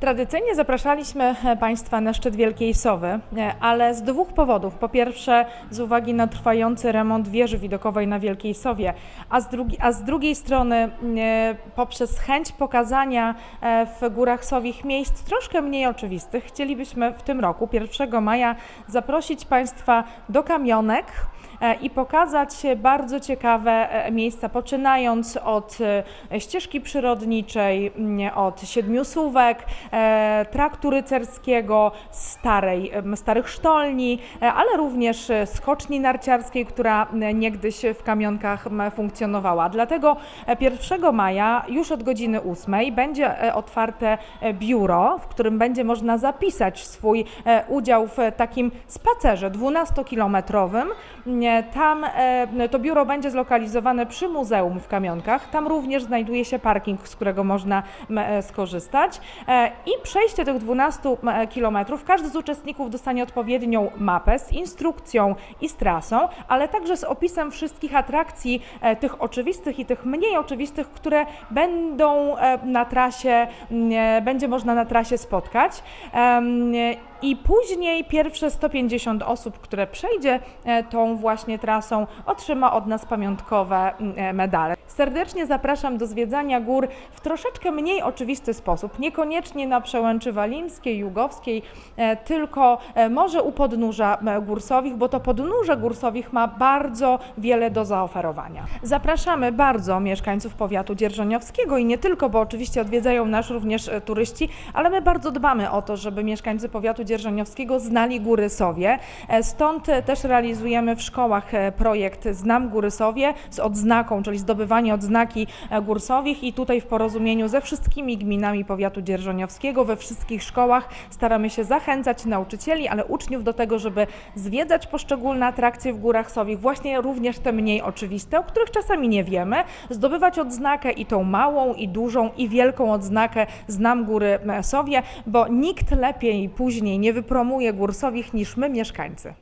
Tradycyjnie zapraszaliśmy e, Państwa na szczyt Wielkiej Sowy, e, ale z dwóch powodów. Po pierwsze, z uwagi na trwający remont wieży widokowej na Wielkiej Sowie, a z, drugi, a z drugiej strony e, poprzez chęć pokazania w Górach Sowich miejsc troszkę mniej oczywistych, chcielibyśmy w tym roku, 1 maja, zaprosić Państwa do kamionek i pokazać bardzo ciekawe e, miejsca, poczynając od e, ścieżki przyrodniczej, m, od siedmiu słówek, e, traktu rycerskiego, starej, starych sztolni, e, ale również e, skoczni narciarskiej, która niegdyś w kamionkach funkcjonowała. Dlatego e, 1 maja już od godziny 8 będzie e, otwarte e, biuro, w którym będzie można zapisać swój e, udział w takim spacerze 12-kilometrowym. Tam e, to biuro będzie zlokalizowane przy muzeum w Kamionkach. Tam również znajduje się parking, z którego można e, skorzystać. E, I przejście tych 12 m, e, kilometrów, każdy z uczestników dostanie odpowiednią mapę z instrukcją i z trasą, ale także z opisem wszystkich atrakcji, tych oczywistych i tych mniej oczywistych, które będą na trasie, będzie można na trasie spotkać. I później pierwsze 150 osób, które przejdzie tą właśnie trasą, otrzyma od nas pamiątkowe m, e, medale. Serdecznie zapraszam do zwiedzania gór w troszeczkę mniej oczywisty sposób, niekoniecznie na przełęczy Walińskiej, Jugowskiej, e, tylko e, może u podnóża Górsowich, bo to podnóże Górsowich ma bardzo wiele do zaoferowania. Zapraszamy bardzo mieszkańców powiatu dzierżoniowskiego i nie tylko, bo oczywiście odwiedzają nas również turyści, ale my bardzo dbamy o to, żeby mieszkańcy powiatu dzierżoniowskiego znali Góry Sowie. Stąd też realizujemy w szkołach e, projekt Znam Góry Sowie z odznaką, czyli zdobywanie odznaki e, Gór Sowich i tutaj w porozumieniu ze wszystkimi gminami powiatu dzierżoniowskiego. We wszystkich szkołach staramy się zachęcać nauczycieli, ale uczniów do tego, żeby zwiedzać poszczególne atrakcje w Górach Sowich, właśnie również te mniej oczywiste, o których czasami nie wiemy, zdobywać odznakę i tą małą, i dużą, i wielką odznakę Znam Góry e, Sowie, bo nikt lepiej później nie wypromuje Gór Sowich niż my mieszkańcy.